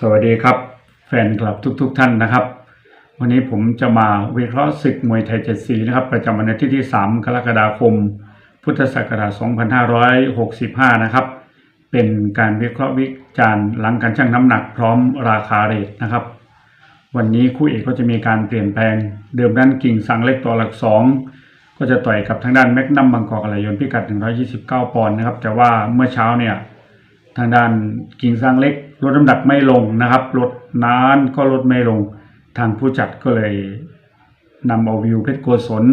สวัสดีครับ แฟนคลับทุกๆทท่านนะครับ วันนี้ผมจะมาวิเคราะห์ศึกมวยไทยเจ็ดสีนะครับ ประจำวันอาทิตย์ที่ 3 กรกฎาคม พุทธศักราช 2565 นะครับ เป็นการวิเคราะห์วิจารณ์หลังการชั่งน้ำหนักพร้อมราคาเรทนะครับ วันนี้คู่เอกก็จะมีการเปลี่ยนแปลง เดิมด้านกิ่งสังเล็กต่อหลักสองก็จะต่อยกับทางด้านแม็กนัมบางกอกอะไรยนพิกัด 129 ปอนด์นะครับ แต่ว่าเมื่อเช้าเนี่ยทางด้านกิ่งซางเล็ก ลดน้ำหนักไม่ลงนะครับลดนานก็ลดไม่ลง ทางผู้จัดก็เลยนำเอาวิวเพชรโกศล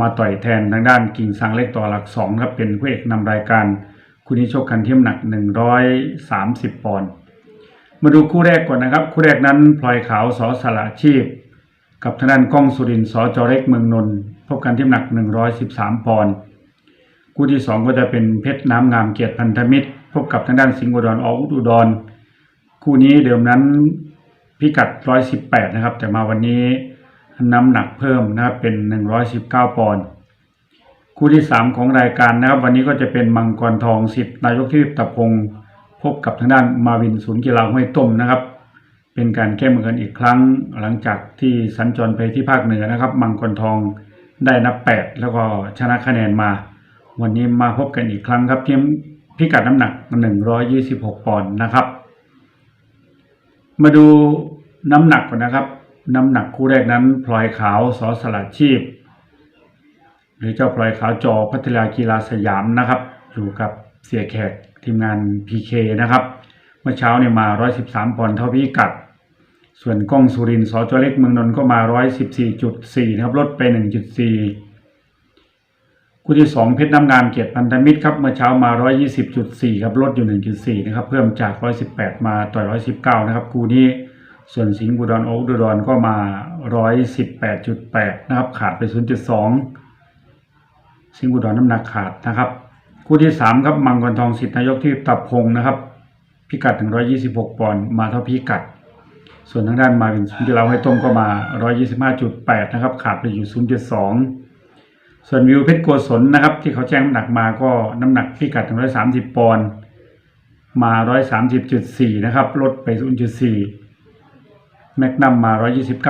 มาต่อยแทนทางด้านกิ่งซางเล็กต่อหลักสองครับเป็นผู้เอกนำรายการคู่นี้ชกกันที่น้ำหนัก 130 ปอนด์มาดูคู่แรกก่อนนะครับ คู่แรกนั้นพลอยขาวสอสละชีพ กับทางด้านก้องสุรินสอจอเล็กเมืองนนท์พบกันที่น้ำหนัก 113 ปอนด์คู่ที่สองก็จะเป็นเพชรน้ำงามเกียรติพันธมิตร พบกับทางด้านสิงห์อุดรออุดร คู่นี้เดิมนั้นพิกัด 118 นะครับ แต่มาวันนี้น้ำหนักเพิ่มนะครับเป็น 119 ปอนด์คู่ที่ 3 ของรายการนะครับ วันนี้ก็จะเป็นมังกรทองสิทธิ์นายกที่ตะพงศ์พบกับทางด้านมาวินศูนย์กีฬาห้วยต้มนะครับ เป็นการแก้มือกันอีกครั้งหลังจากที่สัญจรไปที่ภาคเหนือนะครับ มังกรทองได้นับ 8 แล้วก็ชนะคะแนนมา วันนี้มาพบกันอีกครั้งครับที่พิกัดน้ำหนัก 126 ปอนด์นะครับ มาดูน้ำหนักก่อนนะครับ น้ำหนักคู่แรกนั้นพลอยขาวสอสลัดชีพ หรือเจ้าพลอยขาวจอพัทยากีฬาสยามนะครับ อยู่กับเสียแขกทีมงาน PK นะครับ เมื่อเช้าเนี่ยมา 113 ปอนด์เท่าพิกัด ส่วนกล้องสุรินทร์สอจอเล็กเมืองนนท์ก็มา 114.4 นะครับลดไป 1.4 คู่ที่ 2 เพชรน้ำงามเกียรติพันธมิตรครับเมื่อเช้ามา 120.4 ครับลดอยู่ 1.4 นะครับ เพิ่มจาก 118 มาต่อย119 นะครับ คู่นี้ส่วนสิงห์บุดรโอ๊คดุดรก็มา 118.8 นะครับ ขาดไป 0.2 สิงห์บุดรน้ำหนักขาดนะครับ คู่ที่ 3 ครับมังกรทองสิทธินายกที่ตับพงนะครับ พิกัดถึง126 ปอนด์มาเท่าพิกัด ส่วนทางด้านมาวินสุนทรเราให้ต้มก็มา 125.8 นะครับ ขาดไปอยู่ 0.2 ส่วนวิวเพชรโกศลนะครับ ที่เขาแจ้งน้ำหนักมาก็น้ำหนักพิกัดถึง130ปอนด์มา130.4นะครับ ลดไป0.4แมกนัมมา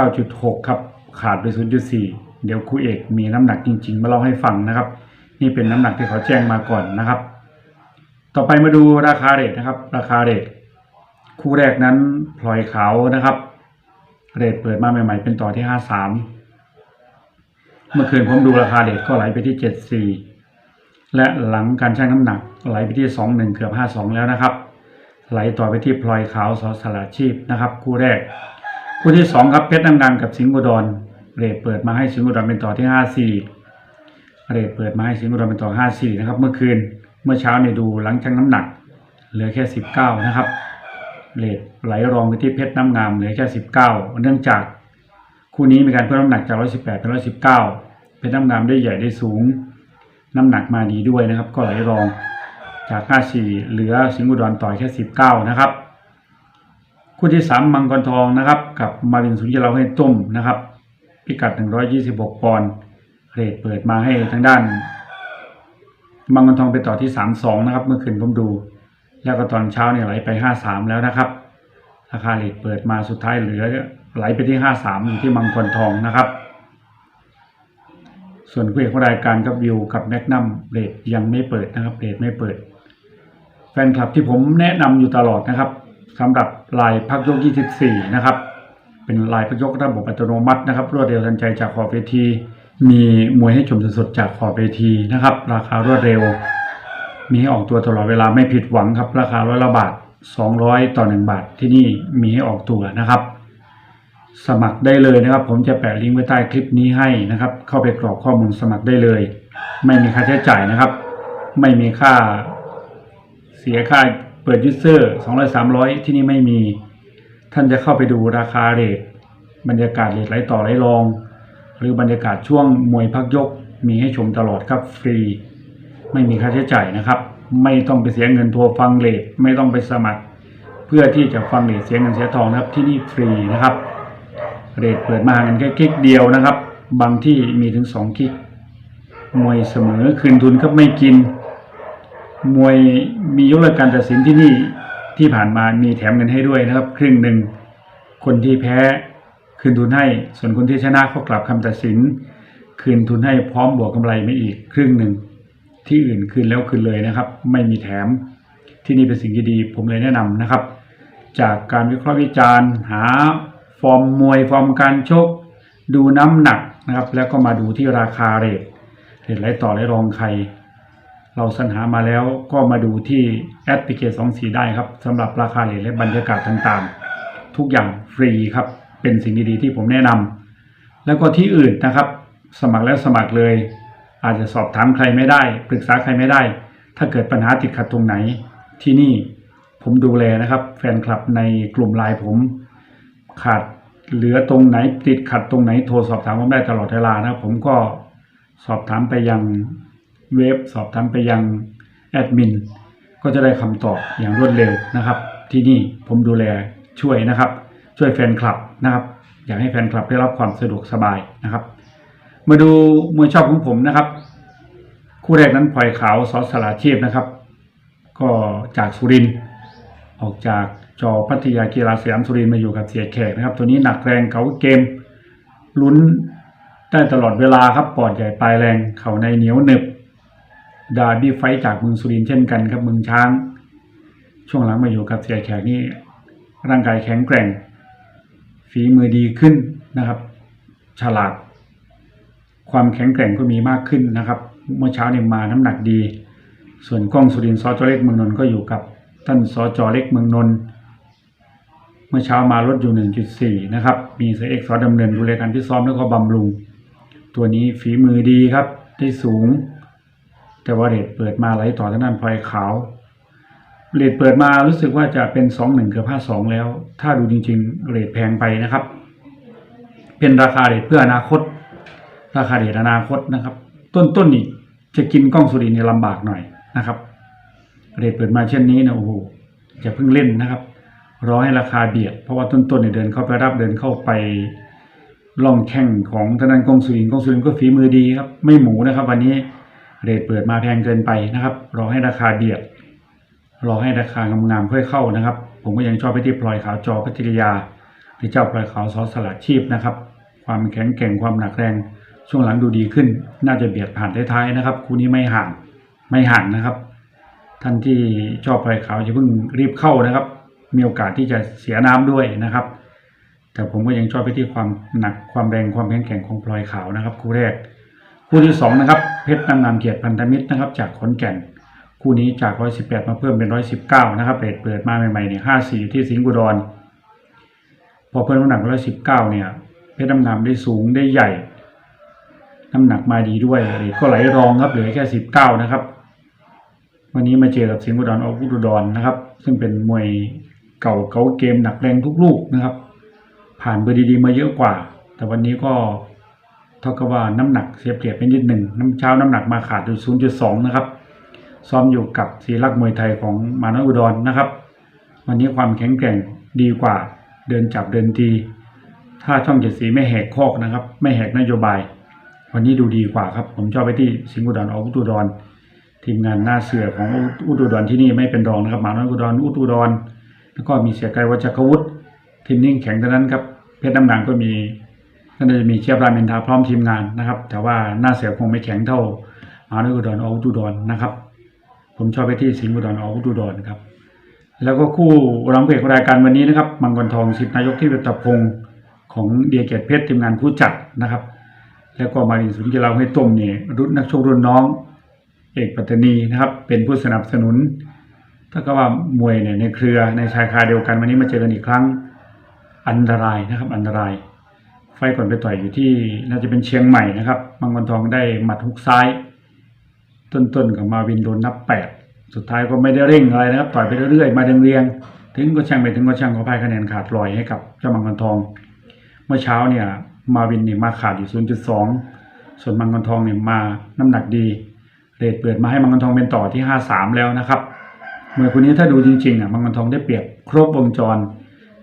129.6ครับขาดไป0.4เดี๋ยวคู่เอกมีน้ำหนักจริง ๆ มาเล่าให้ฟังนะครับ นี่เป็นน้ำหนักที่เขาแจ้งมาก่อนนะครับ ต่อไปมาดูราคาเรทนะครับ ราคาเรทคู่แรกนั้นพลอยขาวนะครับ เรทเปิดมาใหม่ ๆ เป็นต่อที่53 เมื่อคืนผมดูราคาเรทก็ไหลไปที่74และหลังการชั่งน้ำหนักไหลไปที่21เกือบ52แล้วนะครับ ไหลต่อไปที่พลอยขาวสอสลาชีพนะครับคู่แรก คู่ที่2ครับเพชรน้ำงามกับสิงห์อุดรเรทเปิดมาให้สิงห์อุดรเป็นต่อที่54เรทเปิดมาให้สิงห์อุดรเป็นต่อ54นะครับ เมื่อคืนเมื่อเช้าเนี่ยดูหลังชั่งน้ำหนัก เหลือแค่19นะครับเรทไหลรองไปที่เพชรน้ำงามเหลือแค่19เนื่องจาก คู่นี้มีการเพิ่มน้ำหนักจาก 118 เป็น 119 เป็นน้ำงามได้ใหญ่ได้สูง น้ำหนักมาดีด้วยนะครับ ก็ไหลรองจาก 54 เหลือสิงห์อุดรต่อยแค่ 19 นะครับ คู่ที่ 3 มังกรทองนะครับ กับมาวินสุนทรเราให้ต้มนะครับ พิกัด 126 ปอนด์เรทเปิดมาให้ทางด้านมังกรทองไปต่อที่ 32 นะครับ เมื่อคืนผมดู แล้วก็ตอนเช้าเนี่ยไหลไป 53 แล้วนะครับ ราคาเรทเปิดมาสุดท้ายเหลือ ไหลไปที่53อยู่ที่มังกรทองนะครับ ส่วนคู่เอกของรายการกับวิวกับแมกนัมเรทยังไม่เปิดนะครับเรทไม่เปิด แฟนคลับที่ผมแนะนำอยู่ตลอดนะครับสำหรับลายพักยก 24 นะครับ เป็นลายพักยกระบบอัตโนมัตินะครับ รวดเร็วทันใจจากขอบเวที มีมวยให้ชมสดๆจากขอบเวทีนะครับ ราคารวดเร็ว มีให้ออกตัวตลอดเวลาไม่ผิดหวังครับ ราคาร้อยละบาท200 ต่อ 1 บาทที่นี่มีให้ออกตัวนะครับ สมัครได้เลยนะครับ ผมจะแปะลิงก์ไว้ใต้คลิปนี้ให้นะครับ เข้าไปกรอกข้อมูลสมัครได้เลย ไม่มีค่าใช้จ่ายนะครับ ไม่มีค่าเสียค่าเปิดยูเซอร์200 300 ที่นี่ไม่มี ท่านจะเข้าไปดูราคาเรทบรรยากาศเรทไหลต่อไหลรอง หรือบรรยากาศช่วงมวยพักยกมีให้ชมตลอดครับฟรี ไม่มีค่าใช้จ่ายนะครับ ไม่ต้องไปเสียเงินโทรฟังเลทไม่ต้องไปสมัคร เพื่อที่จะฟังเลทเสียเงินเสียทองนะครับที่นี่ฟรีนะครับ เรทเปิดมาห่างกันแค่คลิกเดียวนะครับ บางที่มีถึงสองคลิก มวยเสมอคืนทุนก็ไม่กิน มวยมียกเลิกการตัดสินที่นี่ที่ผ่านมามีแถมเงินให้ด้วยนะครับ ครึ่งหนึ่งคนที่แพ้คืนทุนให้ ส่วนคนที่ชนะก็กลับคำตัดสิน คืนทุนให้พร้อมบวกกำไรไม่อีกครึ่งหนึ่งที่อื่นคืนแล้วคืนเลยนะครับ ไม่มีแถมที่นี่เป็นสิ่งที่ดีผมเลยแนะนำนะครับ จากการวิเคราะห์วิจารณ์หา ฟอร์มมวยฟอร์มการชก ดูน้ำหนักนะครับ แล้วก็มาดูที่ราคาเรทเรทไรต่อไรรองใคร เราสรรหามาแล้วก็มาดูที่แอปพลิเคชันสีได้ครับสำหรับราคาเรทและบรรยากาศต่างๆ ทุกอย่างฟรีครับ เป็นสิ่งดีๆที่ผมแนะนำแล้วก็ที่อื่นนะครับ สมัครแล้วสมัครเลย อาจจะสอบถามใครไม่ได้ ปรึกษาใครไม่ได้ ถ้าเกิดปัญหาติดขัดตรงไหนที่นี่ผมดูแลนะครับ แฟนคลับในกลุ่มไลน์ผม ขาดเหลือตรงไหนติดขัดตรงไหนโทรสอบถามผมได้ตลอดเวลานะครับผมก็สอบถามไปยังเว็บสอบถามไปยังแอดมินก็จะได้คำตอบอย่างรวดเร็วนะครับ ที่นี่ผมดูแลช่วยนะครับ ช่วยแฟนคลับนะครับ อยากให้แฟนคลับได้รับความสะดวกสบายนะครับ มาดูมวยชอบของผมนะครับ คู่แรกนั้นพลอยขาวสอสลาเทียบนะครับ ก็จากสุรินทร์ ออกจากจอพัทยากีฬาสยามสุรินมาอยู่กับเสียแขกนะครับ ตัวนี้หนักแรงเก๋าเกมลุ้นได้ตลอดเวลาครับปอดใหญ่ปลายแรงเข่าในเหนียวหนึบดาบี้ไฟจากเมืองสุรินเช่นกันครับเมืองช้าง ช่วงหลังมาอยู่กับเสียแขกนี่ร่างกายแข็งแกร่ง ฝีมือดีขึ้นนะครับ ฉลาด ความแข็งแกร่งก็มีมากขึ้นนะครับ เมื่อเช้าเนี่ยมาน้ำหนักดี ส่วนกล้องสุรินซอจอเล็กเมืองนนท์ก็อยู่กับ ท่านซอจเล็กเมืองนนท์เมื่อเช้ามาลดอยู่ 1.4 นะครับ มีเสเอ็กซอดำเนินดูแลการพิซ้อมแล้วก็บำรุง ตัวนี้ฝีมือดีครับ ได้สูง แต่ว่าเรทเปิดมาไหลต่อทางด้านพลอยขาว เรทเปิดมารู้สึกว่าจะเป็น 2-1 เกือบ5-2 แล้ว ถ้าดูจริง ๆ เรทแพงไปนะครับ เป็นราคาเรทเพื่ออนาคต ราคาเรทอนาคตนะครับ ต้นต้นนี่จะกินกล้องสุรินทร์เนี่ยลำบากหน่อยนะครับ เรทเปิดมาเช่นนี้นะโอ้โหอย่าเพิ่งเล่นนะครับรอให้ราคาเบียด เพราะว่าต้นต้นเนี่ยเดินเข้าไปรับเดินเข้าไปล่องแข่งของทางด้านกองสุรินกองสุรินทร์ก็ฝีมือดีครับ ไม่หมูนะครับ วันนี้เรทเปิดมาแพงเกินไปนะครับ รอให้ราคาเบียด รอให้ราคางามๆค่อยเข้านะครับ ผมก็ยังชอบไปที่พลอยขาวจอพัทยาหรือเจ้าพลอยขาวซอสสลัดชีพนะครับ ความแข็งแกร่งความหนักแรง ช่วงหลังดูดีขึ้น น่าจะเบียดผ่านท้ายๆนะครับ คู่นี้ไม่ห่างไม่ห่างนะครับ ท่านที่ชอบพลอยขาวอย่าเพิ่งรีบเข้านะครับ มีโอกาสที่จะเสียน้ำด้วยนะครับ แต่ผมก็ยังชอบไปที่ความหนักความแรงความแข็งแกร่งของพลอยขาวนะครับ คู่แรก คู่ที่สองนะครับเพชรนางงามเกียรติพันธมิตรนะครับ จากขอนแก่น คู่นี้จาก 118 มาเพิ่มเป็น 119 นะครับเรทเปิดมาใหม่ๆเนี่ย54 อยู่ที่สิงห์บุรีพอเพิ่มน้ำหนัก119 เนี่ยเพชรน้ำงามได้สูงได้ใหญ่น้ำหนักมาดีด้วยก็ไหลรองครับเหลือแค่ 19 นะครับ วันนี้มาเจอกับสิงห์บุรีออกอุดรนะครับ ซึ่งเป็นมวยเก่าเก่าเกมหนักแรงทุกลูกนะครับ ผ่านเบอร์ดีๆมาเยอะกว่า แต่วันนี้ก็เท่ากับว่าน้ำหนักเสียเปรียบไปนิดหนึ่งน้ำเช้าน้ำหนักมาขาดอยู่0.2 นะครับ ซ้อมอยู่กับศีลักมวยไทยของมานอุดรนะครับ วันนี้ความแข็งแกร่งดีกว่า เดินจับเดินที ถ้าช่องเจ็ดสีไม่แหกคอกนะครับ ไม่แหกนโยบาย วันนี้ดูดีกว่าครับ ผมชอบไปที่สิงห์อุดรออกอุดร ทีมงานหน้าเสือของอุตุดรที่นี่ไม่เป็นรองนะครับหมาน้อยอุดรอุตุดร แล้วก็มีเสียไกรวัชกวุฒิทีมนิ่งแข็งเท่านั้นครับเพชรน้ำหนังก็มีก็จะมีเชียบรามินทาพร้อมทีมงานนะครับ แต่ว่าหน้าเสือคงไม่แข็งเท่าหมาน้อยอุดรออกอุดรนะครับ ผมชอบไปที่สิงห์บุรีออกอุดรครับแล้วก็คู่รองเพจรายการวันนี้นะครับมังกรทองสิทธินายกที่เวตพงศ์ของเดียเกียรติเพชรทีมงานผู้จัดนะครับ แล้วก็มาดินสุนทรเราให้ต้มเนี่ยรุ่นนักชกรุ่นน้อง เอกปัตตานีนะครับ เป็นผู้สนับสนุนถ้าก็ว่ามวยเนี่ยในเครือในชายคาเดียวกันวันนี้มาเจอกันอีกครั้งอันตรายนะครับ อันตราย ไฟก่อนไปต่อยอยู่ที่น่าจะเป็นเชียงใหม่นะครับมังกรทองได้หมัดฮุกซ้าย ต้นๆกับมาวินโดนนับแปดสุดท้ายก็ไม่ได้เร่งอะไรนะครับต่อยไปเรื่อยๆมาเรียงๆถึงก็ช่างไปถึงก็ช่างขอพายคะแนนขาดลอยให้กับเจ้ามังกรทอง เมื่อเช้าเนี่ยมาวินเนี่ยมาขาดอยู่ 0.2 ส่วนมังกรทองเนี่ยมาน้ำหนักดี เรทเปิดมาให้มังกรทองเป็นต่อที่ 5-3 แล้วนะครับมวยคนนี้ถ้าดูจริงๆอะมังกรทองได้เปรียบครบวงจร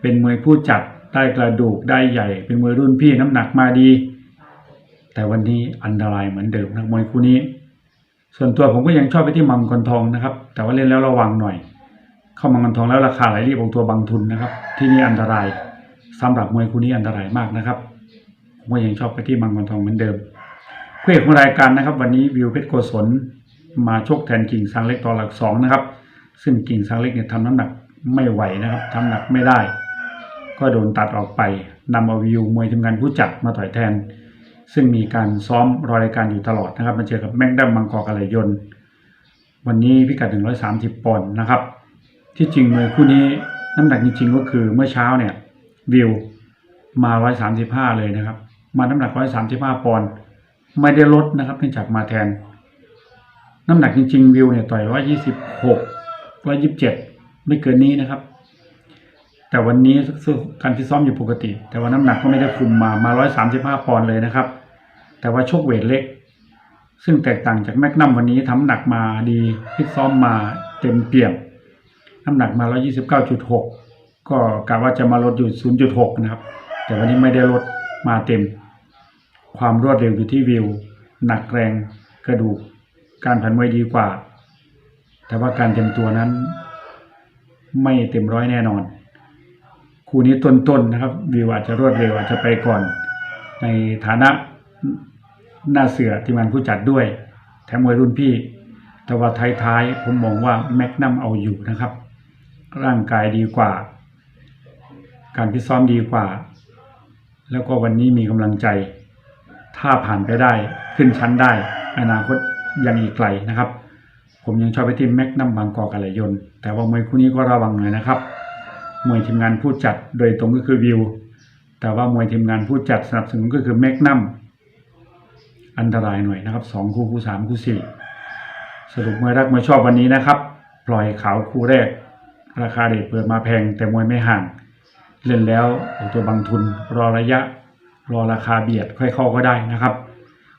เป็นมวยผู้จัดได้กระดูกได้ใหญ่ เป็นมวยรุ่นพี่น้ำหนักมาดี แต่วันนี้อันตรายเหมือนเดิมนักมวยคู่นี้ ส่วนตัวผมก็ยังชอบไปที่มังกรทองนะครับ แต่ว่าเล่นแล้วระวังหน่อย เข้ามาเงินทองแล้วราคาไหลรีบออกตัวบางทุนนะครับ ที่นี่อันตรายสำหรับมวยคู่นี้อันตรายมากนะครับผมก็ยังชอบไปที่มังกรทองเหมือนเดิม คู่เอกของรายการนะครับ วันนี้วิวเพชรโกศลมาชกแทนกิ่งซางเล็กต่อหลักสองนะครับ ซึ่งกิ่งซางเล็กเนี่ยทำน้ำหนักไม่ไหวนะครับทำหนักไม่ได้ ก็โดนตัดออกไปนำเอาวิวมวยทำงานผู้จัดมาต่อยแทน ซึ่งมีการซ้อมรอรายการอยู่ตลอดนะครับมาเจอกับแม็กดัมมังกรกะเลยยนวันนี้พิกัด 130 ปอนด์นะครับ ที่จริงมวยคู่นี้น้ำหนักจริงๆก็คือเมื่อเช้าเนี่ยวิวมา 135 เลยนะครับ มาน้ำหนัก 135 ปอนด์ ไม่ได้ลดนะครับเนื่องจากมาแทน น้ำหนักจริง ๆ วิวเนี่ยต่อย126 127ไม่เกินนี้นะครับ แต่วันนี้การที่ซ้อมอยู่ปกติ แต่ว่าน้ำหนักก็ไม่ได้คุมมามา135ปอนด์เลยนะครับ แต่ว่าชกเวทเล็ก ซึ่งแตกต่างจากแมกนัมวันนี้ทำหนักมาดีฟิซ้อมมาเต็มเปี่ยมน้ำหนักมา 129.6 ก็กะว่าจะมาลดอยู่ 0.6 นะครับ แต่วันนี้ไม่ได้ลดมาเต็ม ความรวดเร็วอยู่ที่วิว หนักแรงกระดูก การผันมวยดีกว่า แต่ว่าการเต็มตัวนั้น ไม่เต็มร้อยแน่นอน คู่นี้ต้นๆนะครับ วิวอาจจะรวดเร็วอาจจะไปก่อน ในฐานะหน้าเสือที่มันผู้จัดด้วย แถมมวยรุ่นพี่ แต่ว่าท้ายๆผมมองว่าแม็กนัมเอาอยู่นะครับ ร่างกายดีกว่า การพิซ้อมดีกว่า แล้วก็วันนี้มีกำลังใจ ถ้าผ่านไปได้ขึ้นชั้นได้ อนาคตยังอีกไกลนะครับ ผมยังชอบไปที่แม็กนัมบางกอกอะไรยนแต่ว่ามวยคู่นี้ก็ระวังหน่อยนะครับมวยทีมงานผู้จัดโดยตรงก็คือวิว แต่ว่ามวยทีมงานผู้จัดสนับสนุนก็คือแม็กนัมอันตรายหน่อยนะครับสองคู่คู่สามคู่สี่สรุปมวยรักมวยชอบวันนี้นะครับปล่อยขาวคู่แรก ราคาเด็ดเปิดมาแพงแต่มวยไม่ห่าง เล่นแล้วออกตัวบางทุนรอระยะ รอราคาเบียดค่อยเข้าก็ได้นะครับ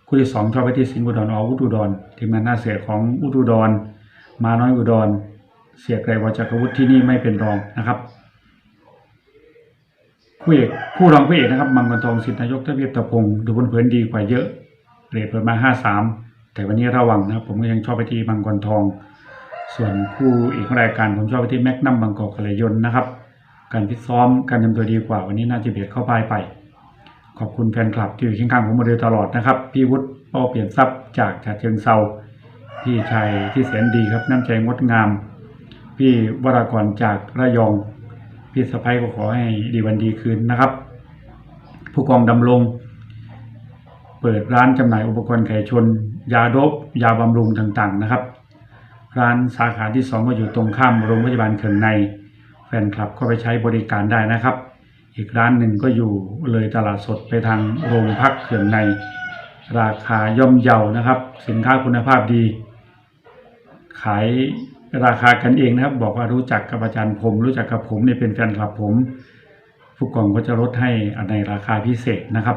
คู่ที่สองชอบไปที่สิงห์อุดรออุดุดรทีมงานหน้าเสือของอุดุดร มาน้อยอุดร เสียไกรวจักรวุฒิที่นี่ไม่เป็นรองนะครับคู่เอกคู่รองคู่เอกนะครับมังกรทองสิทธนายกทวีตะพงศ์ดูบนเผินดีกว่าเยอะเรทเปิดมา 53 แต่วันนี้ระวังนะครับผมก็ยังชอบไปที่มังกรทอง ส่วนคู่อีกรายการผมชอบไปที่แม็กนัมบางกอกกะยยนนะครับ การพิซ้อมการทำตัวดีกว่าวันนี้น่าจะเบียดเข้าไปไป ขอบคุณแฟนคลับที่อยู่ข้างๆผมมาโดยตลอดนะครับ พี่วุฒิป้าเปลี่ยนทรัพย์จากฉะเชิงเซาพี่ชัยที่แสนดีครับน้ำใจงดงาม พี่วรากรจากระยอง พี่สะพ้ยก็ขอให้ดีวันดีคืนนะครับ ผู้กองดำรงเปิดร้านจำหน่ายอุปกรณ์ไก่ชน ยาโดบยาบำรุงต่างๆนะครับ ร้านสาขาที่สองก็อยู่ตรงข้ามโรงพยาบาลเขื่องใน แฟนคลับก็ไปใช้บริการได้นะครับ อีกร้านหนึ่งก็อยู่เลยตลาดสดไปทางโรงพักเขื่องใน ราคาย่อมเยานะครับ สินค้าคุณภาพดี ขายราคากันเองนะครับ บอกว่ารู้จักกับอาจารย์ผม รู้จักกับผมเนี่ยเป็นแฟนคลับผม ผู้กองก็จะลดให้ในราคาพิเศษนะครับ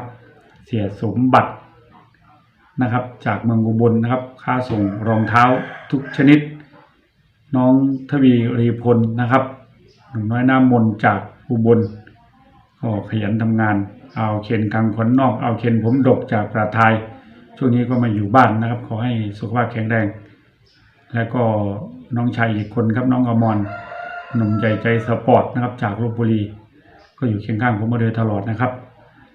เสียสมบัตินะครับ จากเมืองอุบลนะครับ ค่าส่งรองเท้าทุกชนิด น้องทวีรีพลนะครับหนุ่มน้อยหน้ามนจากอุบล ก็ขยันทำงาน เอาเคนกังขนนอกเอาเคนผมดกจากประทายช่วงนี้ก็มาอยู่บ้านนะครับ ขอให้สุขภาพแข็งแรง แล้วก็น้องชายอีกคนครับน้องอมรหนุ่มใหญ่ใจสปอร์ตนะครับ จากลบบุรี ก็อยู่เคียงข้างผมมาโดยตลอดนะครับ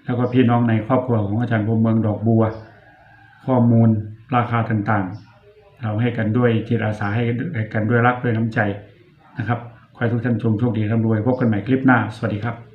แล้วก็พี่น้องในครอบครัวของอาจารย์พรหมเมืองดอกบัว ข้อมูลราคาต่างๆ เราให้กันด้วยจิตอาสาให้กันด้วยรักด้วยน้ำใจนะครับขอให้ทุกท่านชมโชคดีร่ำรวยพบกันใหม่คลิปหน้า สวัสดีครับ